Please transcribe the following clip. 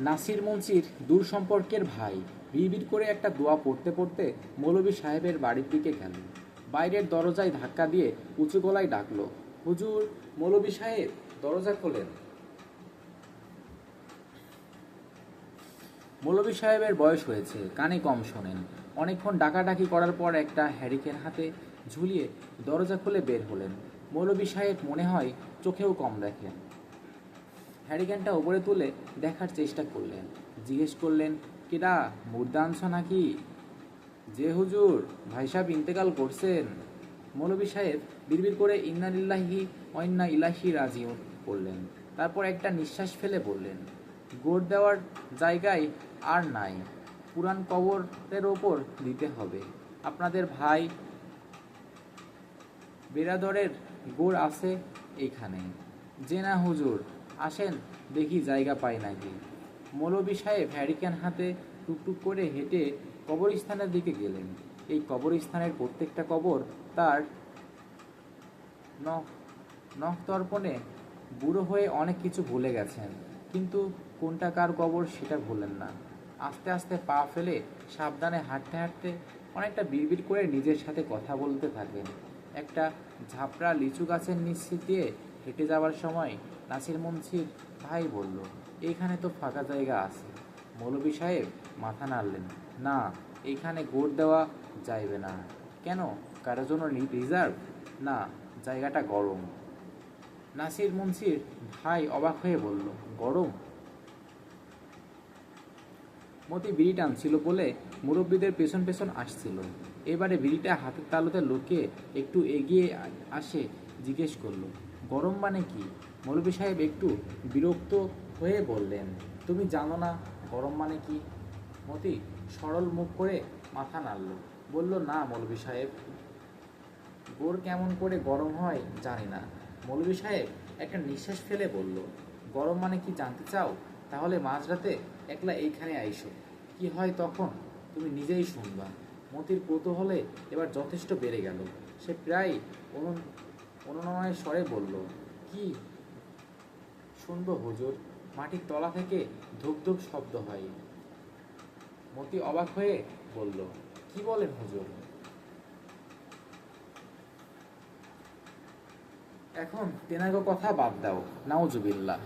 নাসির মনসির দূর সম্পর্কের ভাই বিড় করে একটা দোয়া পড়তে পড়তে মৌলবী সাহেবের বাড়ির দিকে গেল। বাইরের দরজায় ধাক্কা দিয়ে উঁচু গলায় ডাকলো, হুজুর, মৌলভী সাহেব, দরজা খোলেন। মৌলবী সাহেবের বয়স হয়েছে, কানে কম শোনেন। অনেকক্ষণ ডাকাডাকি করার পর একটা হ্যারিকেন হাতে ঝুলিয়ে দরজা খুলে বের হলেন। মৌলভী সাহেব মনে হয় চোখেও কম দেখেন। হ্যারিকেনটা ওপরে তুলে দেখার চেষ্টা করলেন। জিজ্ঞেস করলেন কিরা মুর্দা আনছ নাকি? যে হুজুর, ভাই সাহেব ইন্তেকাল করছেন। মৌলভী সাহেব বিড়বিড় করে ইন্নালিল্লাহি অন্না ইলাহি রাজি করলেন তারপর একটা নিঃশ্বাস ফেলে বললেন গোড় দেওয়ার জায়গায় আর নাই। পুরান কবরের ওপর দিতে হবে। আপনাদের ভাই বেরাদরের গোড় আছে এখানে। যে না হুজুর আসেন, দেখি জায়গা পাই নাকি। মৌলভী সাহেব হ্যারিকেন হাতে টুকটুক করে হেঁটে কবরস্থানের দিকে গেলেন। এই কবরস্থানের প্রত্যেকটা কবর তার নখ তর্পণে বুড়ো হয়ে অনেক কিছু ভুলে গেছেন। কিন্তু কোনটা কার কবর সেটা ভুলেন না। আস্তে আস্তে পা ফেলে সাবধানে হাঁটতে হাঁটতে অনেকটা বিড়বিড় করে নিজের সাথে কথা বলতে থাকেন। একটা ঝাপড়া লিচু গাছের নিচ দিয়ে হেঁটে যাওয়ার সময় নাসির মনসির ভাই বলল এইখানে তো ফাঁকা জায়গা আছে। মৌলবী সাহেব মাথা নাড়লেন, না এইখানে গোড় দেওয়া যাইবে না। কেন? কারোর জন্য রিজার্ভ? না, জায়গাটা গরম। নাসির মুন্সির ভাই অবাক হয়ে বলল, গরম? মতি বিড়ি টানছিল বলে মুরব্বীদের পেছন পেছন আসছিল। এবারে বিড়িটা হাতের তালুতে লুকিয়ে একটু এগিয়ে আসে জিজ্ঞেস করল গরম মানে কি? মৌলভী সাহেব একটু বিরক্ত হয়ে বললেন, তুমি জানো না গরম মানে কি? মতি সরল মুখ করে মাথা নাড়ল। বলল, না মৌলভী সাহেব। গোড় কেমন করে গরম হয় জানি না। মৌলভী সাহেব একটা নিঃশ্বাস ফেলে বলল, গরম মানে কি জানতে চাও? তাহলে মাঝরাতে একলা এইখানে আইসো। কি হয় তখন? তুমি নিজেই শুনবা। মতির কৌতূহলে এবার যথেষ্ট বেড়ে গেল। সে প্রায় অনুনয়ের স্বরে বলল, কি? শুনব হুজুর, মাটির তলা থেকে ধুপ ধুপ শব্দ হয়। মতি অবাক হয়ে বলল, কি বলেন হুজুর? এখন তেনাগো কথা বাদ দাও, নাউজুবিল্লাহ।